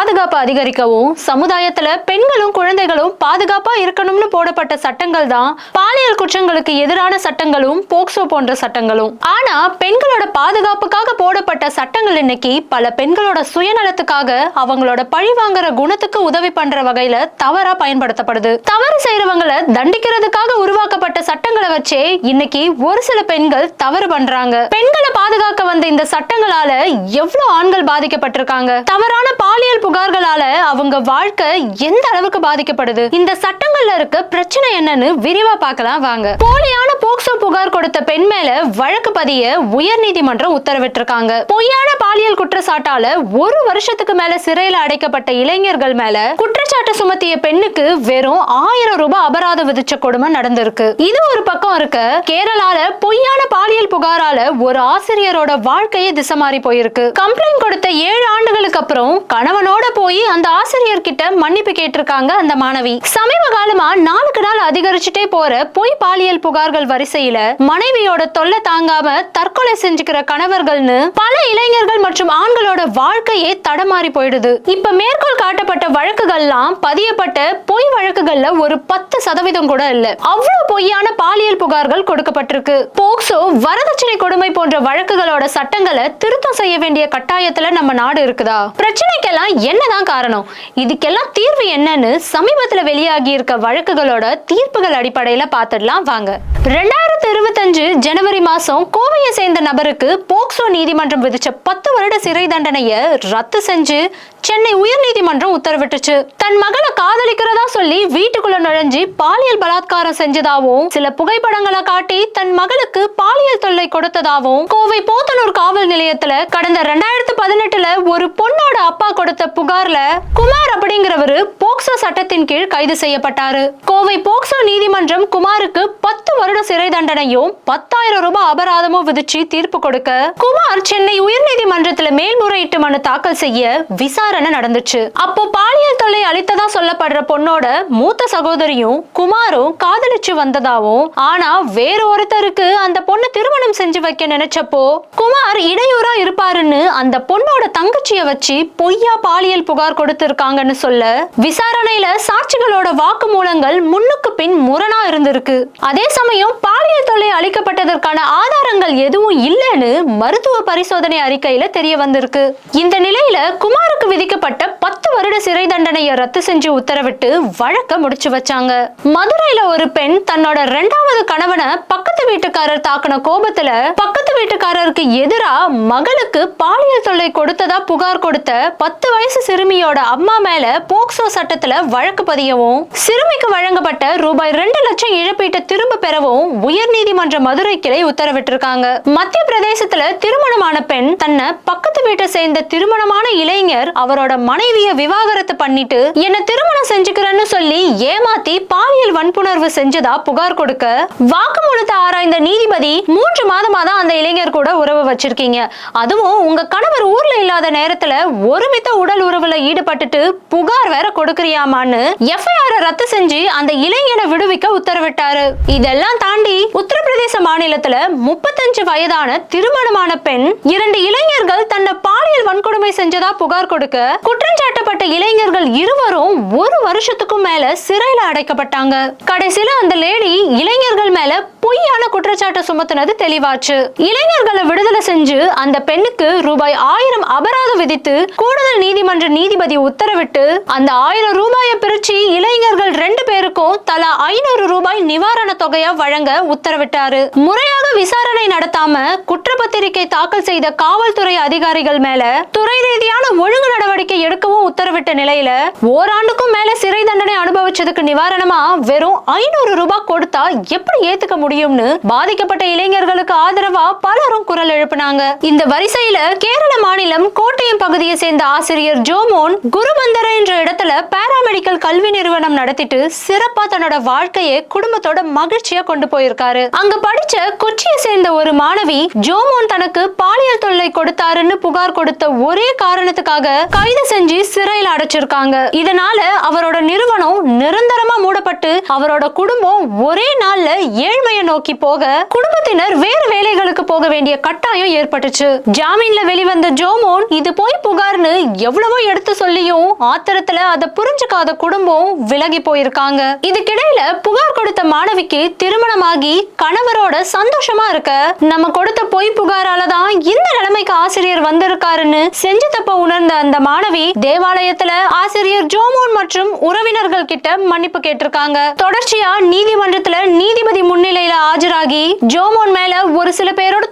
பாதுகாப்பு அதிகரிக்கவும் சமுதாயத்துல பெண்களும் குழந்தைகளும் பாதுகாப்பா இருக்கணும்னு போடப்பட்ட சட்டங்கள் தான் பாலியல் குற்றங்களுக்கு எதிரான சட்டங்களும் போக்சோ போன்ற சட்டங்களும். ஆனா பெண்களோட பாதுகாப்புக்காக போடப்பட்ட சட்டங்கள் இன்னைக்கு பல பெண்களோட சுயநலத்துக்காக அவங்களோட பழி வாங்குற குணத்துக்கு உதவி பண்ற வகையில தவறா பயன்படுத்தப்படுது. தவறு செய்யறவங்களை தண்டிக்கிறதுக்காக உருவாக்கப்பட்ட சட்டங்களை வச்சே இன்னைக்கு ஒரு சில பெண்கள் தவறு பண்றாங்க. பெண்களை பாதுகாக்க வந்த இந்த சட்டங்களால எவ்வளவு ஆண்கள் பாதிக்கப்பட்டிருக்காங்க? தவறான பாலியல் புகார்களால அவங்க வாழ்க்கை எந்த அளவுக்கு பாதிக்கப்படுது? இந்த சட்டங்கள்ல இருக்க பிரச்சனை என்னன்னு விரிவா பார்க்கலாம் வாங்க. போலியான போக்சோ புகார் கொடுத்த பெண் மேல வழக்கு பதிய உயர்நீதிமன்றம் உத்தரவிட்டிருக்காங்க. பொய்யான பாலியல் குற்றச்சாட்டால ஒரு வருஷத்துக்கு மேல சிறையில அடைக்கப்பட்ட இளைஞர்கள் மேல குற்றச்சாட்டு சுமத்திய பெண்ணுக்கு வெறும் ஆயிரம் ரூபாய் அபராதம் விதிச்ச கொடுமை நடந்திருக்கு. இது ஒரு பக்கம் இருக்க கேரளால பொய்யான பாலியல் புகாரால ஒரு ஆசிரியரோட வாழ்க்கையே திசை மாறி போயிருக்கு. கம்ப்ளைண்ட் கொடுத்த ஏழு ஆண்டுகளுக்கு அப்புறம் கணவனோட போய் அந்த ஆசிரியர் கிட்ட மன்னிப்பு கேட்டிருக்காங்க அந்த மாணவி. சமீப காலமா நாளுக்கு நாள் அதிகரிச்சுட்டே போற பொய் பாலியல் புகார்கள் வரிசையில மனைவியோட தொல்லை தாங்காம தற்கொலை செஞ்சுக்கிற கணவர்கள்னு பல இளைஞர்கள் மற்றும் ஆண்களோட வாழ்க்கையே தடமாறி போயிடுது. இப்ப மேற்கோள் காட்டப்பட்ட வழக்குகள்லாம் பதியப்பட்ட பொய் வழக்குகள்ல ஒரு பத்து சதவீதம் கூட இல்ல. அவ்வளவு பொய்யான பாலியல் புகார்கள் கொடுக்கப்பட்டிருக்கு. போக்சோ வரதட்சணை கொடுமை போன்ற வழக்குகளோட சட்டங்களை திருத்தம் செய்ய வேண்டிய கட்டாயத்துல நம்ம நாடு இருக்குதா? பிரச்சனைக்கெல்லாம் என்னதான் காரணம்? இதுக்கெல்லாம் தீர்வு என்னன்னு சமீபத்துல வெளியாகி இருக்க வழக்குகளோட தீர்ப்புகள் அடிப்படையில பாத்துடலாம் வாங்க. ரெண்டாயிரத்தி இருபத்தஞ்சு ஜனவரி மாசம் கோவையை சேர்ந்த நபருக்கு போக்சோ நீதிமன்றம் விதிச்ச பத்து வருட சிறை தண்டனைய ரத்து செஞ்சு சென்னை உயர்நீதிமன்றம் உத்தரவிட்டுச்சு. தன் மகளை காதலிக்கிறதா சொல்லி வீட்டுக்குள்ள நுழைஞ்சு பாலியல் பலாத்காரம் செஞ்சதாவும் சில புகைப்படங்களை காட்டி தன் மகளுக்கு பாலியல் தொல்லை கொடுத்ததாவும் கோவை போத்தனூர் காவல் நிலையத்துல கடந்த ரெண்டாயிரத்து பதினெட்டுல ஒரு பொண்ணோட அப்பா கொடுத்த புகார்ல குமார் அப்படிங்கிறவரு போக்சோ சட்டத்தின் கீழ் கைது செய்யப்பட்டாரு. கோவை போக்சோ நீதிமன்றம் குமாருக்கு பத்து வருட சிறை தண்டனை தண்டனையும் பத்தாயிரம் ரூபாய் அபராதமும் விதிச்சு தீர்ப்பு கொடுக்க குமார் சென்னை உயர்நீதிமன்றத்துல மேல்முறையீட்டு மனு தாக்கல் செய்ய விசாரணை நடந்துச்சு. அப்போ பாலியல் தொல்லை அளித்ததா சொல்லப்படுற பொண்ணோட மூத்த சகோதரியும் குமாரும் காதலிச்சு வந்ததாவும் ஆனா வேற ஒருத்தருக்கு அந்த பொண்ணு திருமணம் செஞ்சு வைக்க நினைச்சப்போ குமார் இடையூறா இருப்பாருன்னு அந்த பொண்ணோட தங்கச்சிய வச்சு பொய்யா பாலியல் புகார் கொடுத்திருக்காங்கன்னு சொல்ல விசாரணையில சாட்சிகளோட வாக்குமூலங்கள் முன்னுக்கு பின் முரணா இருந்திருக்கு. அதே சமயம் பாலியல் தொல்லை அளிக்கப்பட்டதற்கான ஆதாரங்கள் எதுவும் இல்லைன்னு மருத்துவ பரிசோதனை அறிக்கையில தெரிய வந்திருக்கு. இந்த நிலையில குமாருக்கு விதிக்கப்பட்ட பத்து வருட சிறை தண்டனையை ரத்து செஞ்சு உத்தரவிட்டு வழக்க முடிச்சு வச்சாங்க. மதுரையில ஒரு பெண் தன்னோட ரெண்டாவது கணவனை பக்கத்து வீட்டுக்காரர் தாக்கின கோபத்துல பக்கத்து வீட்டுக்காரருக்கு எதிரா மகளுக்கு பாலியல் தொல்லை கொடுத்ததா புகார் கொடுத்த பத்து வயசு சிறுமியோட அம்மா மேல போக்சோ சட்டத்துல வழக்கு பதியவும் சிறுமிக்கு வழங்கப்பட்ட ரூபாய் ரெண்டு லட்சம் இழப்பீட்டை திரும்ப பெறவும் உயர்நீதி நீதிமன்ற மதுரை கிளை உத்தரவிட்டிருக்காங்க. மத்திய பிரதேசத்துல திருமணமான பெண் தன்னை பக்கத்து வீட்டை சேர்ந்த திருமணமான இளைஞர் அவரோட மனைவிய விவாகரத்து பண்ணிட்டு என்ன திருமணம் செஞ்சுக்கிறேன்னு சொல்லி ஏமாத்தி பாலியல் வன்புணர்வு செஞ்சதா புகார் கொடுக்க? வாக்குமூலத்தை ஆராய்ந்த நீதிபதி மூன்று மாதமா தான் அந்த இளைஞர் கூட உறவு வச்சிருக்கீங்க. அதுவும் உங்க கணவர் ஊர்ல இல்லாத நேரத்துல ஒருமித்த உடல் உறவுல ஈடுபட்டுட்டு புகார் வேற கொடுக்கறியாமான்னு எஃப்ஐஆர் ரத்து செஞ்சு அந்த இளைஞனை விடுவிக்க உத்தரவிட்டாரு. இதெல்லாம் தாண்டி உத்தரப்பிரதேச மாநிலத்துல முப்பத்தஞ்சு வயதான திருமணமான பெண் இரண்டு இளைஞர்கள் தன்னை பாலியல் வன்கொடுமை செஞ்சதா புகார் கொடுக்க குற்றஞ்சாட்டப்பட்ட இளைஞர்கள் இருவரும் ஒரு வருஷத்துக்கும் மேல சிறையில அடைக்கப்பட்டாங்க. கடைசியில அந்த லேடி இளைஞர்கள் மேல பொய்யான குற்றச்சாட்டை சுமத்துனது தெளிவாச்சு. இளைஞர்களை விடுதலை செஞ்சு அந்த பெண்ணுக்கு ரூபாய் ஆயிரம் அபராதம் விதித்து கூடுதல் நீதிமன்ற நீதிபதி உத்தரவிட்டு அந்த ஆயிரம் ரூபாயை பிரிச்சு இளைஞர்கள் ரெண்டு பேருக்கும் தலா ஐநூறு ரூபாய் நிவாரண தொகையா வழங்க உத்தரவிட்டாரு முறையாக விசாரணை நடத்தாம குற்றப்பத்திரிகை தாக்கல் செய்த காவல்துறை அதிகாரிகள் மேல துறை ரீதியான ஒழுங்கு நடவடிக்கை எடுக்கவும் உத்தரவிட்ட நிலையில ஓராண்டுக்கும் மேல சிறை தண்டனை அனுபவிச்சதுக்கு நிவாரணமா வெறும் ஐநூறு ரூபாய் கொடுத்தா எப்படி ஏத்துக்க முடியும்னு பாதிக்கப்பட்ட இளைஞர்களுக்கு ஆதரவா பலரும் குரல் எழுப்பினாங்க. இந்த வரிசையில கேரள மாநிலம் கோட்டயம் பகுதியை சேர்ந்த ஆசிரியர் ஜோமோன் குருபந்தர என்ற இடத்துல பாராமெடிக்கல் கல்வி நிறுவனம் நடத்திட்டு சிறப்பா தன்னோட வாழ்க்கையை குடும்பத்தோட மகிழ்ச்சியா கொண்டு போயிருக்காரு. அங்க படிச்ச திருச்சியை சேர்ந்த ஒரு மாணவி ஜோமோன் தனக்கு பாலியல் தொல்லை கொடுத்தாருன்னு புகார் கொடுத்த ஒரே காரணத்துக்காக கைது செஞ்சு சிறையில் அடைச்சிருக்காங்க. இதனால அவரோட நிறுவனம் நிரந்தரமா மூடப்பட்டு அவரோட குடும்பம் ஒரே நாள்ல ஏழ்மையை நோக்கி போக குடும்பத்தினர் வேறு வேலைகளுக்கு போக வேண்டிய கட்டாயம் ஏற்பட்டுச்சு. ஜாமீன்ல வெளிவந்த ஜோமோன் இது போய் புகார்னு எவ்வளவோ எடுத்து சொல்லியும் ஆத்திரத்துல அதை புரிஞ்சுக்காத குடும்பம் விலகி போயிருக்காங்க. இதுக்கிடையில புகார் கொடுத்த மாணவிக்கு திருமணமாகி கணவரோட சந்தோஷமா இருக்க நம்ம கொடுத்த பொய் புகாரால தான் இந்த நிலைமைக்கு ஆசிரியர் வந்திருக்காருன்னு செஞ்ச தப்ப உணர்ந்த அந்த மாணவி தேவாலயத்துல ஆசிரியர் ஜோமோன் மற்றும் உறவினர்கள் கிட்ட மன்னிப்பு கேட்டிருக்காங்க. தொடர்ச்சியா நீதிமன்றத்துல நீதி நீதிபதி முன்னிலையில ஆஜராகி ஜோமோன் மேல ஒரு சில பேரோட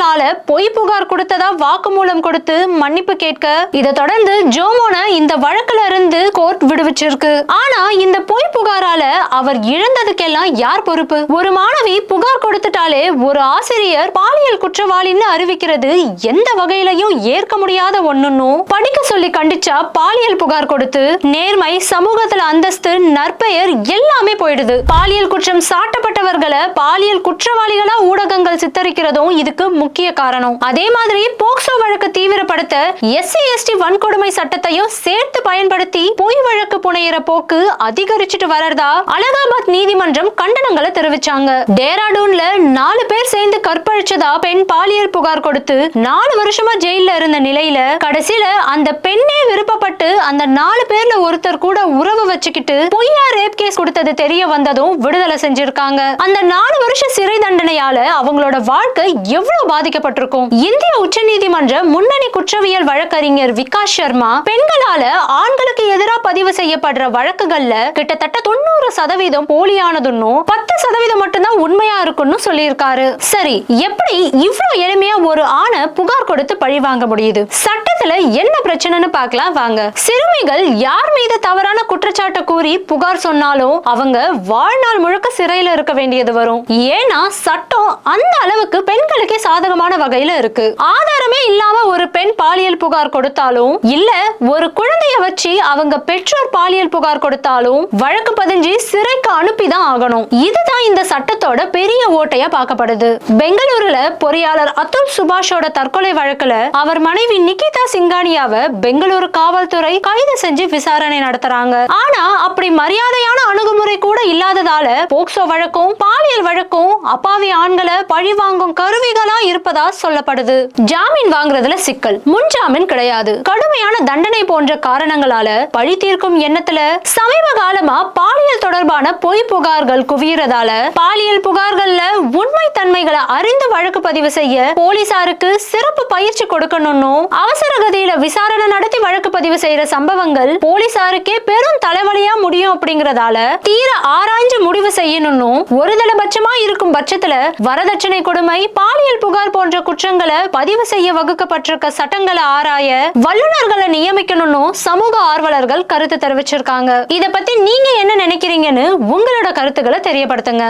தூண்டுதலால பொய் புகார் கொடுத்ததா வாக்குமூலம் கொடுத்து மன்னிப்பு கேட்க இதை தொடர்ந்து ஜோமோனை இந்த வழக்குல இருந்து கோர்ட் விடுவிச்சிருக்கு. ஆனா இந்த பொய் புகாரால அவர் இழந்ததுக்கெல்லாம் யார் பொறுப்பு? ஒரு மாணவி புகார் கொடுத்துட்டாலே ஒரு ஆசிரியர் பாலியல் குற்றவாளின்னு அறிவிக்கிறது எந்த வகையிலையும் ஏற்க முடியாத ஒண்ணுன்னும் படிக்க சொல்லி கண்டிச்சா பாலியல் புகார் கொடுத்து நேர்மை சமூகத்துல அந்தஸ்து நற்பெயர் எல்லாமே போயிடுது. பாலியல் குற்றம் சாட்டப்பட்டவர்களை பாலியல் குற்றவாளிகளா ஊடகங்கள் சித்தரிக்கிறதும் இதுக்கு முக்கிய காரணம். அதே மாதிரி போக்சோ வழக்கு தீவிரப்படுத்த எஸ்சி எஸ்டி வன்கொடுமை சட்டத்தையும் சேர்த்து பயன்படுத்தி பொய் வழக்கு புனையிற போக்கு அதிகரிச்சுட்டு வரதா அலகாபாத் நீதிமன்றம் கண்டனங்களை தெரிவிச்சாங்க. டேராடூன்ல நாலு பேர் கற்பழிச்சதா பெண் பாலியல் புகார் கொடுத்து நாலு வருஷமா ஜெயில இருந்த நிலையில கடைசியில அந்த பெண்ணே விருப்பப்பட்டு அந்த நாலு பேர்ல ஒருத்தர் கூட உறவு வச்சுக்கிட்டு பொய்யா ரேப் கேஸ் கொடுத்தது தெரிய வந்ததும் விடுதலை செஞ்சிருக்காங்க. அந்த நாலு வருஷ சிறை தண்டனையால அவங்களோட வாழ்க்கை எவ்வளவு பாதிக்கப்பட்டிருக்கும்? இந்திய உச்சநீதிமன்ற முன்னணி குற்றவியல் வழக்கறிஞர் விகாஷ் சர்மா பெண்களால ஆண்களுக்கு எதிராக பதிவு செய்யப்படுற வழக்குகள்ல கிட்டத்தட்ட தொண்ணூறு சதவீதம் போலியானதுன்னும் பத்து சதவீதம் மட்டும்தான் உண்மையா இருக்குன்னு சொல்லியிருக்காரு. சரி எப்படி இவ்வளவு எளிமையா ஒரு ஆணை புகார் கொடுத்து பழி வாங்க முடியுது? சட்டத்துல என்ன பிரச்சனைன்னு பார்க்கலாம் வாங்க. சிறுமிகள் யார் மீது தவறான குற்றச்சாட்டை கூறி புகார் சொன்னாலும் அவங்க வாழ்நாள் முழுக்க சிறையில இருக்க வேண்டியது வரும். ஏன்னா சட்டம் அந்த அளவுக்கு பெண்களுக்கே சாதகமான வகையில இருக்கு. ஆதாரமே இல்லாம ஒரு பெண் பாலியல் புகார் கொடுத்தாலும் இல்ல ஒரு குழந்தைய வச்சு அவங்க பெற்றோர் பாலியல் புகார் கொடுத்தாலும் வழக்கு பதிஞ்சு சிறைக்கு அனுப்பிதான் ஆகணும். இதுதான் இந்த சட்டத்தோட பெரிய ஓட்டையா பார்க்கப்படுது. பெங்களூருல பொறியாளர் அத்துல் சுபாஷோட தற்கொலை வழக்குல அவர் மனைவி நிகிதா சிங்கானியாவை பெங்களூரு காவல்துறை கைது செஞ்சு விசாரணை நடத்துறாங்க. ஆனா அப்படி மரியாதையான அணுகுமுறை கூட இல்லாததால போக்சோ வழக்கும் பாலியல் வழக்கும் அப்பாவி ஆண்களை பழி வாங்கும் கருவிகளா இருப்பதா சொல்லப்படுது. ஜாமீன் வாங்குறதுல சிக்கல். முன் ஜாமீன் கிடையாது. கடுமையான தண்டனை போன்ற காரணங்களால பழி தீர்க்கும் எண்ணத்துல சமீப காலமா பாலியல் தொடர்பான பொய் புகார்கள் குவியறதால பாலியல் புகார்கள்ல உண்மை தன்மைகளை அறிந்து வழக்கு பதிவு செய்ய போலீசாருக்கு சிறப்பு பயிற்சி கொடுக்கணும்னு அவசர கதியில விசாரணை நடத்தி வழக்கு பதிவு செய்யற சம்பவங்கள் போலீசாருக்கே பெரும் தலைவலியா முடியும் அப்படிங்கறதால தீர ஆராய்ஞ்சு முடிவு செய்யணும்னு ஒரு தலபட்சமா இருக்கும் பட்சத்துல வரதட்சணை கொடுமை பாலியல் புகார் போன்ற குற்றங்களை பதிவு செய்ய வகுக்கப்பட்டிருக்க சட்டங்களை ஆராய வல்லுநர்களை நியமிக்கணும்னு சமூக ஆர்வலர்கள் கருத்து தெரிவிச்சிருக்காங்க. இத பத்தி நீங்க என்ன நினைக்கிறீங்கன்னு உங்களோட கருத்துக்களை தெரியப்படுத்துங்க.